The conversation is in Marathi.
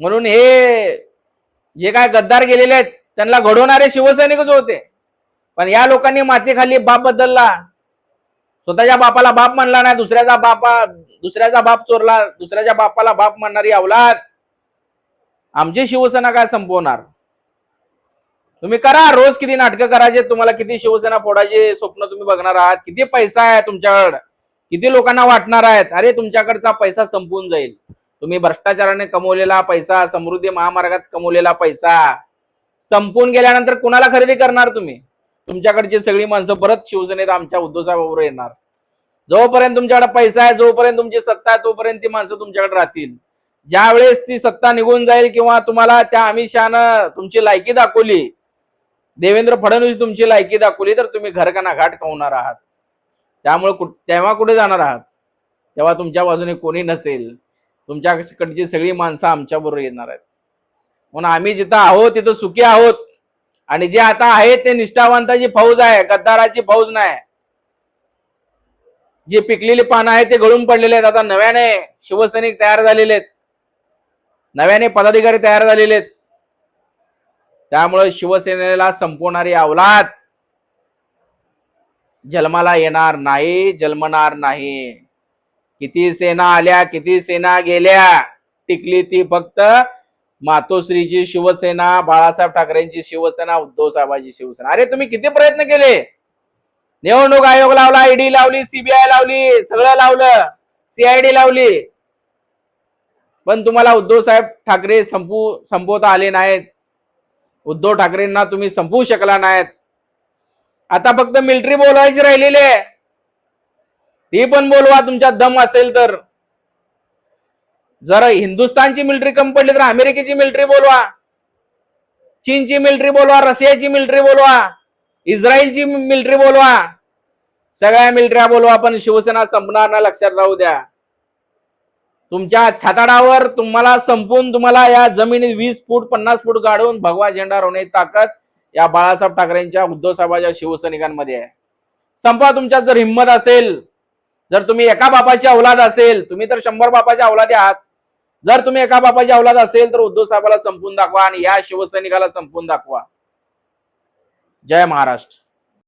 म्हणून हे जे काय गद्दार गेलेले आहेत त्यांना घडवणारे शिवसैनिकच होते. पण या लोकांनी मातीखाली बाप बदलला स्वतःच्या बापाला बाप म्हणला नाही दुसऱ्याचा बापा दुसऱ्याचा बाप चोरला दुसऱ्याच्या बापाला बाप म्हणणारी अवलाद आमची शिवसेना काय संपवणार? तुम्ही करा रोज किती नाटकं करायचे तुम्हाला किती शिवसेना फोडायचे स्वप्न तुम्ही बघणार आहात. किती पैसा आहे तुमच्याकडे? किती लोकांना वाटणार आहेत? अरे तुमच्याकडचा पैसा संपून जाईल. तुम्ही भ्रष्टाचाराने कमवलेला पैसा समृद्धी महामार्गात कमवलेला पैसा संपून गेल्यानंतर कुणाला खरेदी करणार तुम्ही? तुमच्याकडची सगळी माणसं परत शिवसेनेत आमच्या उद्धवसाहेबाबरोबर येणार. जोपर्यंत तुमच्याकडे पैसा आहे जोपर्यंत तुमची सत्ता आहे तोपर्यंत ती माणसं तुमच्याकडे राहतील. ज्या वेळेस ती सत्ता निघून जाईल किंवा तुम्हाला त्या अमित शहानं तुमची लायकी दाखवली देवेंद्र फडणवीस तुमची लायकी दाखवली तर तुम्ही घरकाना घाट कवणार आहात. त्यामुळे कुठ तेव्हा कुठे जाणार आहात? तेव्हा तुमच्या बाजूने कोणी नसेल. तुमच्याकडची सगळी माणसं आमच्या बरोबर येणार आहेत. म्हणून आम्ही जिथं आहोत तिथं सुखी आहोत. आणि जे आता आहे ते निष्ठावंताची फौज आहे गद्दाराची फौज नाही. जे पिकलेली पानं आहेत ते गळून पडलेले आहेत. आता नव्याने शिवसैनिक तयार झालेले आहेत. नव्याने पदाधिकारी तयार झालेले आहेत. त्यामुळे शिवसेनेला संपवणारी अवलाद जन्माला येणार नाही जन्मणार नाही. किती सेना आल्या किती सेना गेल्या टिकली ती फक्त मातोश्रीची शिवसेना बाळासाहेब ठाकरेंची शिवसेना उद्धव साहेबांची शिवसेना. अरे तुम्ही किती प्रयत्न केले? निवडणूक आयोग लावला ईडी लावली सीबीआय लावली सगळं लावलं सीआयडी लावली. पण तुम्हाला उद्धव साहेब ठाकरे संपू संपवता आले नाहीत. उद्धव ठाकरेंना तुम्ही संपवू शकला नाहीत. आता फक्त मिलिटरी बोलवायची राहिलेली आहे. ती पण बोलवा तुमच्या दम असेल तर. जर हिंदुस्थानची मिलिटरी कमी पडली तर अमेरिकेची मिलिटरी बोलवा. चीनची मिलिटरी बोलवा रशियाची मिलिटरी बोलवा इस्रायलची मिलिटरी बोलवा. सगळ्या मिलिटऱ्या बोलवा पण शिवसेना संपणार ना लक्षात राहू द्या. तुमच्या छाताडावर तुम्हाला संपून तुम्हाला या जमिनीत वीस फूट पन्नास फूट काढून भगवा झेंडा रोवण्याची ताकद या बाळासाहेब ठाकरेंच्या उद्धव साहेबांच्या शिवसैनिकांमध्ये आहे. संपा तुमच्यात जर हिंमत असेल जर तुम्ही एका बापाची औलाद असेल तुम्ही तर शंभर बापाच्या औलादी आहात. जर तुम्ही एका बापाची औलाद असेल तर उद्धव साहेबाला संपून दाखवा आणि या शिवसैनिकाला संपून दाखवा. जय महाराष्ट्र.